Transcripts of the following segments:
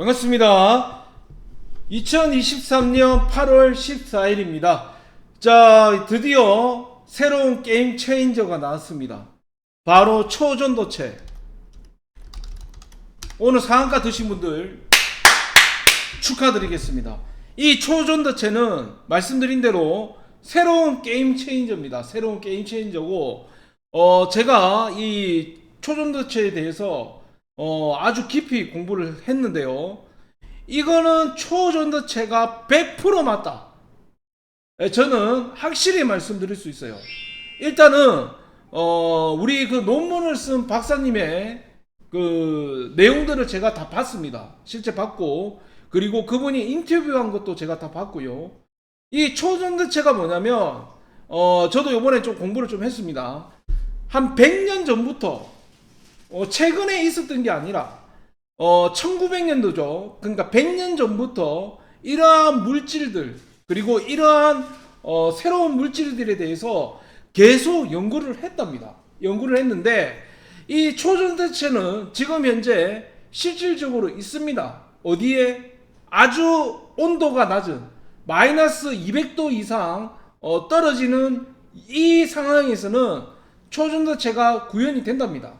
반갑습니다. 2023년 8월 14일입니다. 자, 드디어 새로운 게임 체인저가 나왔습니다. 바로 초전도체. 오늘 상한가 드신 분들 축하드리겠습니다. 이 초전도체는 말씀드린 대로 새로운 게임 체인저입니다. 새로운 게임 체인저고, 어, 제가 이 초전도체에 대해서 어, 아주 깊이 공부를 했는데요. 이거는 초전도체가 100% 맞다. 예, 저는 확실히 말씀드릴 수 있어요. 일단은 어, 우리 그 논문을 쓴 박사님의 그 내용들을 제가 다 봤습니다. 실제 봤고 그리고 그분이 인터뷰한 것도 제가 다 봤고요. 이 초전도체가 뭐냐면 어, 저도 이번에 좀 공부를 좀 했습니다. 한 100년 전부터 어, 최근에 있었던 게 아니라 어, 1900년도죠. 그러니까 100년 전부터 이러한 물질들 그리고 이러한 어, 새로운 물질들에 대해서 계속 연구를 했답니다. 연구를 했는데 이 초전도체는 지금 현재 실질적으로 있습니다. 어디에 아주 온도가 낮은 마이너스 200도 이상 어, 떨어지는 이 상황에서는 초전도체가 구현이 된답니다.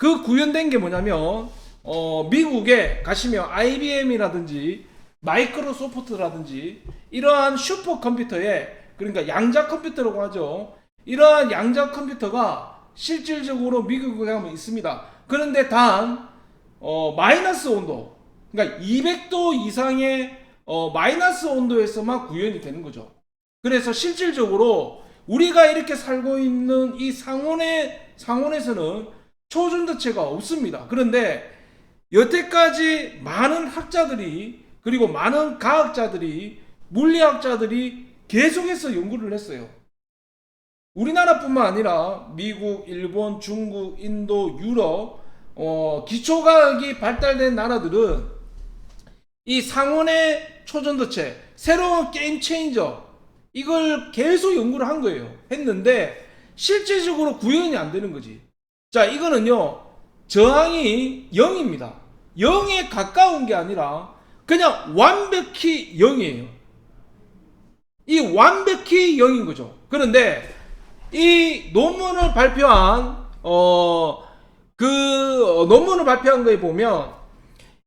그 구현된 게 뭐냐면 어, 미국에 가시면 IBM이라든지 마이크로소프트라든지 이러한 슈퍼 컴퓨터에 그러니까 양자 컴퓨터라고 하죠. 이러한 양자 컴퓨터가 실질적으로 미국에 가면 있습니다. 그런데 단 어, 마이너스 온도 그러니까 200도 이상의 어, 마이너스 온도에서만 구현이 되는 거죠. 그래서 실질적으로 우리가 이렇게 살고 있는 이 상온의 상온에서는 초전도체가 없습니다. 그런데 여태까지 많은 학자들이 그리고 많은 과학자들이 물리학자들이 계속해서 연구를 했어요. 우리나라뿐만 아니라 미국, 일본, 중국, 인도, 유럽 어, 기초과학이 발달된 나라들은 이 상온의 초전도체 새로운 게임 체인저 이걸 계속 연구를 한 거예요. 했는데 실질적으로 구현이 안 되는 거지. 자, 이거는요, 저항이 0입니다. 0에 가까운 게 아니라 그냥 완벽히 0이에요. 이 완벽히 0인 거죠. 그런데 이 논문을 발표한, 어, 그 논문을 발표한 거에 보면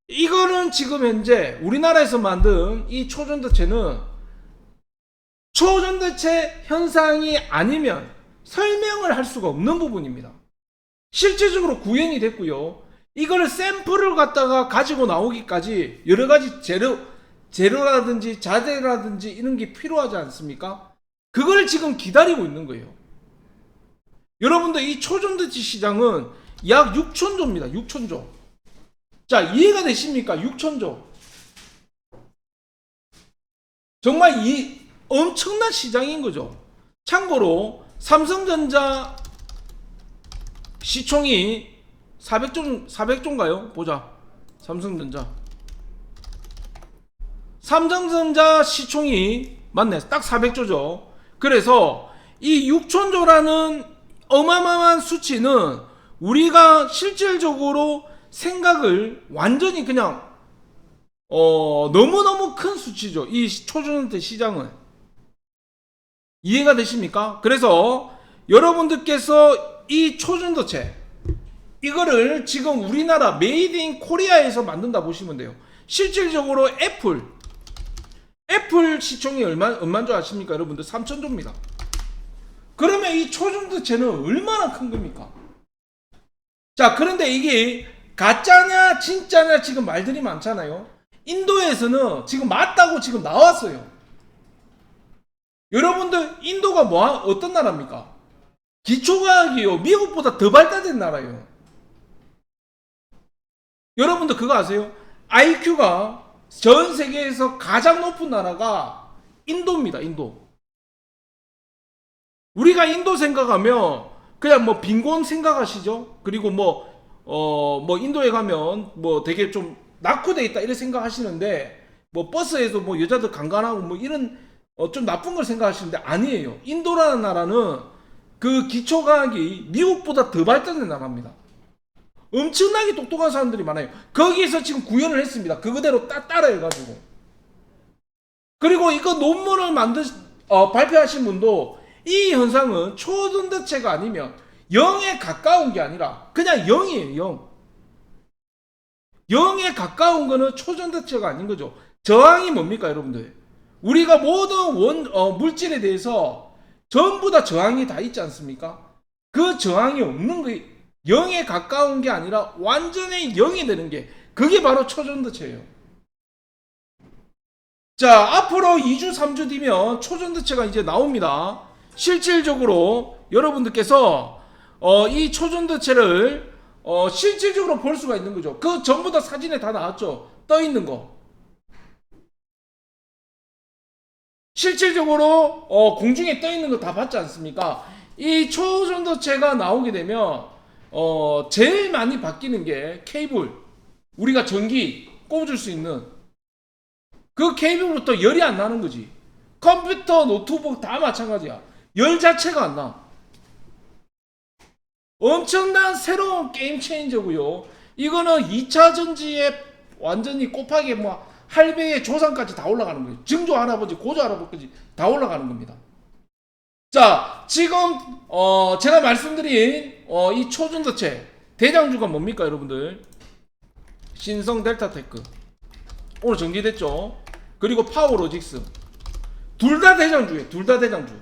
이거는 지금 현재 우리나라에서 만든 이 초전도체는 초전도체 현상이 아니면 설명을 할 수가 없는 부분입니다. 실제적으로 구현이 됐고요. 이걸 샘플을 갖다가 가지고 나오기까지 여러 가지 재료, 재료라든지 자재라든지 이런 게 필요하지 않습니까? 그걸 지금 기다리고 있는 거예요. 여러분들 이 초전도체 시장은 약 6천조입니다. 6천조. 자, 이해가 되십니까? 6천조. 정말 이 엄청난 시장인 거죠. 참고로 삼성전자 시총이 400조 400조인가요? 보자. 삼성전자. 삼성전자 시총이 맞네. 딱 400조죠. 그래서 이 6천조라는 어마어마한 수치는 우리가 실질적으로 생각을 완전히 그냥 어 너무너무 큰 수치죠. 이 초전도체 시장은 이해가 되십니까? 그래서 여러분들께서 이 초전도체 이거를 지금 우리나라 메이드 인 코리아에서 만든다 보시면 돼요. 실질적으로 애플 애플 시총이 얼마 얼마인 줄 아십니까, 여러분들? 3천 조입니다. 그러면 이 초전도체는 얼마나 큰 겁니까? 자, 그런데 이게 가짜냐 진짜냐 지금 말들이 많잖아요. 인도에서는 지금 맞다고 지금 나왔어요. 여러분들 인도가 뭐 어떤 나라입니까? 기초과학이요. 미국보다 더 발달된 나라예요. 여러분들 그거 아세요? IQ가 전 세계에서 가장 높은 나라가 인도입니다. 인도. 우리가 인도 생각하면 그냥 뭐 빈곤 생각하시죠? 그리고 뭐 어 뭐 인도에 가면 뭐 되게 좀 낙후돼 있다 이런 생각하시는데 뭐 버스에서 뭐 여자들 강간하고 뭐 이런 어 좀 나쁜 걸 생각하시는데 아니에요. 인도라는 나라는 그 기초과학이 미국보다 더 발달된 나라입니다. 엄청나게 똑똑한 사람들이 많아요. 거기에서 지금 구현을 했습니다. 그거대로 따, 따라해가지고. 그리고 이거 논문을 만드, 어, 발표하신 분도 이 현상은 초전도체가 아니면 0에 가까운 게 아니라 그냥 0이에요, 0. 0에 가까운 거는 초전도체가 아닌 거죠. 저항이 뭡니까, 여러분들? 우리가 모든 원, 어, 물질에 대해서 전부 다 저항이 다 있지 않습니까? 그 저항이 없는 거, 0에 가까운 게 아니라 완전히 0이 되는 게, 그게 바로 초전도체예요. 자, 앞으로 2주, 3주 뒤면 초전도체가 이제 나옵니다. 실질적으로 여러분들께서 어, 이 초전도체를 어, 실질적으로 볼 수가 있는 거죠. 그 전부 다 사진에 다 나왔죠. 떠 있는 거. 실질적으로 어, 공중에 떠 있는 거 다 봤지 않습니까? 이 초전도체가 나오게 되면 어, 제일 많이 바뀌는 게 케이블. 우리가 전기 꼽아줄 수 있는 그 케이블부터 열이 안 나는 거지. 컴퓨터, 노트북 다 마찬가지야. 열 자체가 안 나. 엄청난 새로운 게임 체인저고요. 이거는 2차 전지에 완전히 곱하기 뭐 할배의 조상까지 다 올라가는 거예요. 증조 할아버지, 고조 할아버지까지 다 올라가는 겁니다. 자, 지금 어 제가 말씀드린 어, 이 초전도체 대장주가 뭡니까, 여러분들? 신성 델타 테크. 오늘 정리됐죠? 그리고 파워로직스. 둘 다 대장주예요. 둘 다 대장주.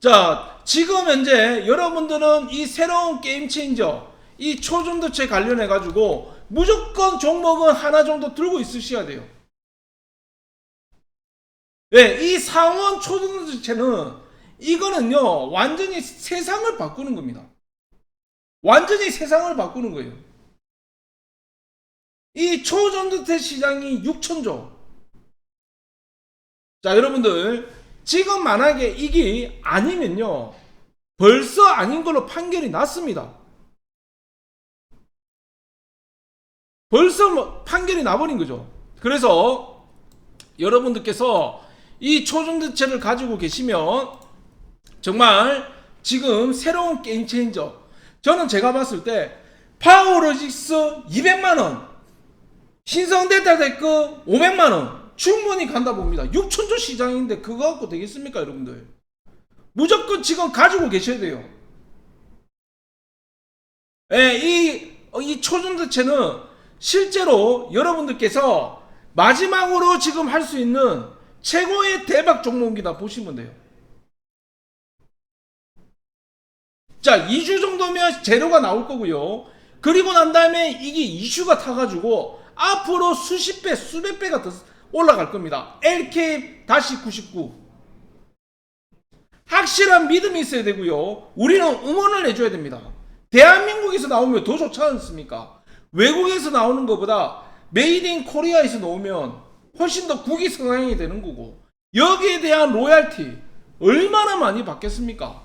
자, 지금 현재 여러분들은 이 새로운 게임 체인저, 이 초전도체 관련해 가지고 무조건 종목은 하나 정도 들고 있으셔야 돼요. 네, 이 상원 초전도체는 이거는요, 완전히 세상을 바꾸는 겁니다. 완전히 세상을 바꾸는 거예요. 이 초전도체 시장이 6천조. 자, 여러분들, 지금 만약에 이게 아니면요, 벌써 아닌 걸로 판결이 났습니다. 벌써 뭐 판결이 나버린 거죠. 그래서 여러분들께서 이 초전도체를 가지고 계시면 정말 지금 새로운 게임 체인저. 저는 제가 봤을 때 파워로직스 200만원, 신성 데이터 테크 500만원 충분히 간다 봅니다. 6천조 시장인데 그거 갖고 되겠습니까, 여러분들? 무조건 지금 가지고 계셔야 돼요. 예, 이, 어, 이 초전도체는 실제로 여러분들께서 마지막으로 지금 할 수 있는 최고의 대박 종목이다 보시면 돼요. 자, 2주 정도면 재료가 나올 거고요. 그리고 난 다음에 이게 이슈가 타가지고 앞으로 수십 배, 수백 배가 더 올라갈 겁니다. LK-99. 확실한 믿음이 있어야 되고요. 우리는 응원을 해줘야 됩니다. 대한민국에서 나오면 더 좋지 않습니까? 외국에서 나오는 것보다 메이드 인 코리아에서 나오면 훨씬 더 국위 성향이 되는 거고 여기에 대한 로얄티 얼마나 많이 받겠습니까?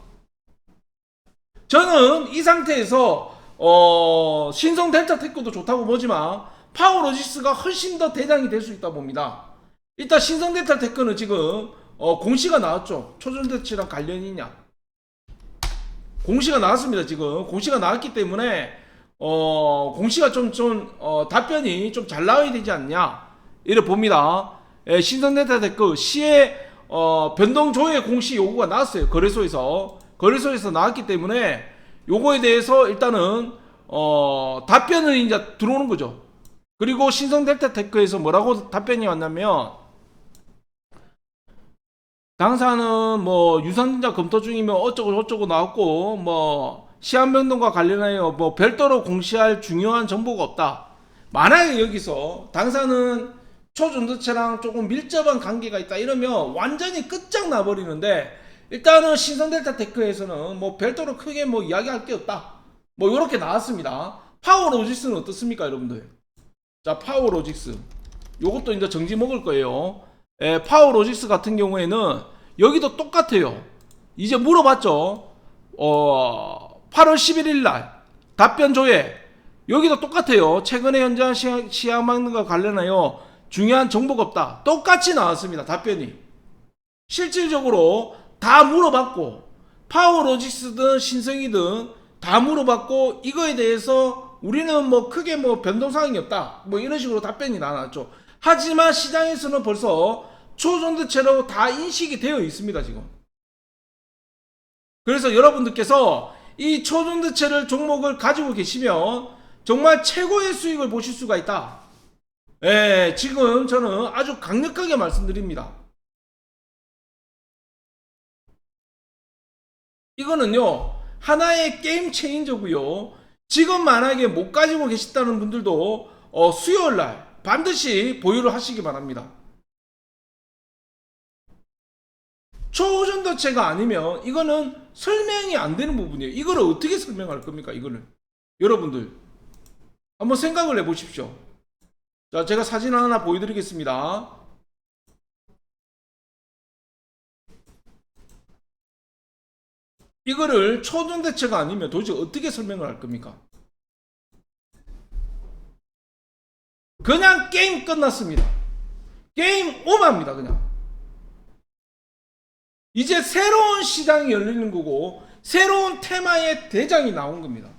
저는 이 상태에서 어, 신성 델타 테크도 좋다고 보지만 파워로직스가 훨씬 더 대장이 될 수 있다 봅니다. 일단 신성 델타 테크는 지금 어, 공시가 나왔죠. 초전 대치랑 관련이 있냐? 공시가 나왔습니다. 지금 공시가 나왔기 때문에 어, 공시가 좀 좀 어, 답변이 좀 잘 나와야 되지 않냐? 이래 봅니다. 예, 델타 테크 시에 어, 변동 조회 공시 요구가 나왔어요. 거래소에서 거래소에서 나왔기 때문에 요거에 대해서 일단은 어, 답변은 이제 들어오는 거죠. 그리고 신성 델타 테크에서 뭐라고 답변이 왔냐면 당사는 뭐 유상증자 검토 중이면 어쩌고 저쩌고 나왔고 뭐 시한 변동과 관련하여 뭐 별도로 공시할 중요한 정보가 없다. 만약에 여기서 당사는 초전도체랑 조금 밀접한 관계가 있다 이러면 완전히 끝장 나 버리는데 일단은 신성 델타 테크에서는 뭐 별도로 크게 뭐 이야기할 게 없다. 뭐 이렇게 나왔습니다. 파워 로직스는 어떻습니까, 여러분들? 자, 파워 로직스. 요것도 이제 정지 먹을 거예요. 에, 파워 로직스 같은 경우에는 여기도 똑같아요. 이제 물어봤죠. 어, 8월 11일 날 답변 조회. 여기도 똑같아요. 최근에 현장 시향, 시향 막는과 관련하여 중요한 정보가 없다. 똑같이 나왔습니다. 답변이. 실질적으로 다 물어봤고 파워 로직스든 신성이든 다 물어봤고 이거에 대해서 우리는 뭐 크게 뭐 변동사항이 없다. 뭐 이런 식으로 답변이 나왔죠. 하지만 시장에서는 벌써 초전도체로 다 인식이 되어 있습니다, 지금. 그래서 여러분들께서 이 초전도체를 종목을 가지고 계시면 정말 최고의 수익을 보실 수가 있다. 예, 지금 저는 아주 강력하게 말씀드립니다. 이거는요, 하나의 게임 체인저고요. 지금 만약에 못 가지고 계시다는 분들도 어, 수요일 날 반드시 보유를 하시기 바랍니다. 초전도체가 아니면 이거는 설명이 안 되는 부분이에요. 이걸 어떻게 설명할 겁니까? 이거는 여러분들 한번 생각을 해보십시오. 자, 제가 사진 하나 보여드리겠습니다. 이거를 초전대체가 아니면 도대체 어떻게 설명을 할 겁니까? 그냥 게임 끝났습니다. 게임 오버입니다, 그냥. 이제 새로운 시장이 열리는 거고, 새로운 테마의 대장이 나온 겁니다.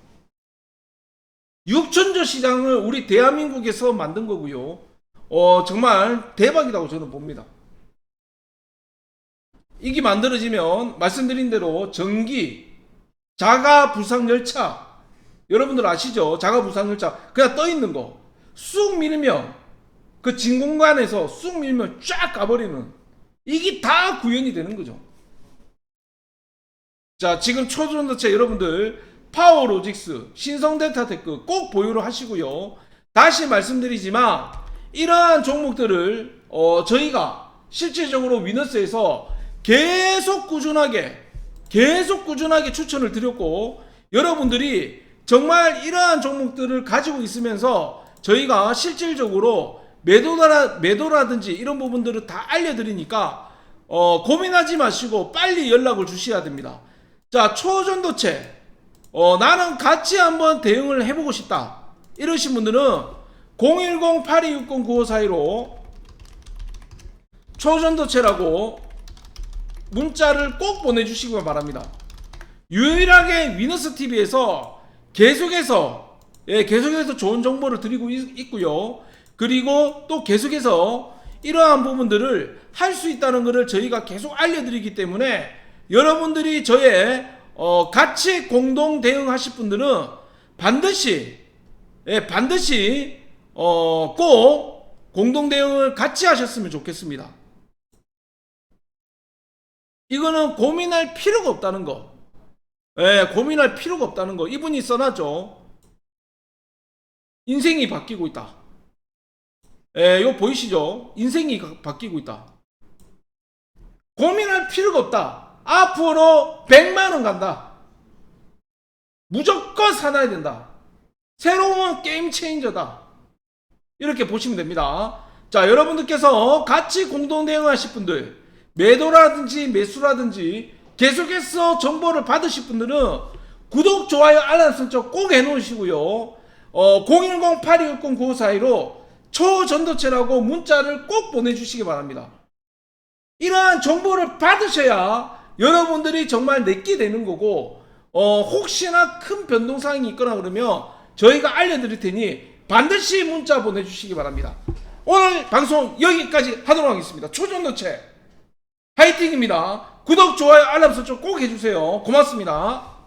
6천조 시장을 우리 대한민국에서 만든 거고요. 어, 정말 대박이라고 저는 봅니다. 이게 만들어지면 말씀드린 대로 전기, 자가 부상 열차 여러분들 아시죠? 자가 부상 열차 그냥 떠 있는 거 쑥 밀면 그 진공관에서 쑥 밀면 쫙 가버리는 이게 다 구현이 되는 거죠. 자 지금 초전도체 여러분들 파워로직스, 신성데이터 테크 꼭 보유를 하시고요. 다시 말씀드리지만 이러한 종목들을 어, 저희가 실질적으로 위너스에서 계속 꾸준하게 계속 꾸준하게 추천을 드렸고 여러분들이 정말 이러한 종목들을 가지고 있으면서 저희가 실질적으로 매도라, 매도라든지 이런 부분들을 다 알려드리니까 어, 고민하지 마시고 빨리 연락을 주셔야 됩니다. 자 초전도체. 어, 나는 같이 한번 대응을 해보고 싶다. 이러신 분들은 010-8260-9542로 초전도체라고 문자를 꼭 보내주시기 바랍니다. 유일하게 위너스 TV에서 계속해서 예, 계속해서 좋은 정보를 드리고 있, 고요. 그리고 또 계속해서 이러한 부분들을 할 수 있다는 것을 저희가 계속 알려드리기 때문에 여러분들이 저의 어, 같이 공동 대응하실 분들은 반드시 예, 반드시 어, 꼭 공동 대응을 같이 하셨으면 좋겠습니다. 이거는 고민할 필요가 없다는 거. 예, 고민할 필요가 없다는 거. 이분이 써놨죠. 인생이 바뀌고 있다. 예, 이거 보이시죠? 인생이 가- 바뀌고 있다. 고민할 필요가 없다. 앞으로 100만 원 간다. 무조건 사놔야 된다. 새로운 게임 체인저다. 이렇게 보시면 됩니다. 자, 여러분들께서 같이 공동 대응하실 분들, 매도라든지 매수라든지 계속해서 정보를 받으실 분들은 구독, 좋아요, 알람 설정 꼭 해놓으시고요. 어, 010-8260-9542로 초전도체라고 문자를 꼭 보내주시기 바랍니다. 이러한 정보를 받으셔야 여러분들이 정말 내게 되는 거고, 어, 혹시나 큰 변동사항이 있거나 그러면 저희가 알려드릴 테니 반드시 문자 보내주시기 바랍니다. 오늘 방송 여기까지 하도록 하겠습니다. 초전도체. 화이팅입니다. 구독, 좋아요, 알람 설정 꼭 해주세요. 고맙습니다.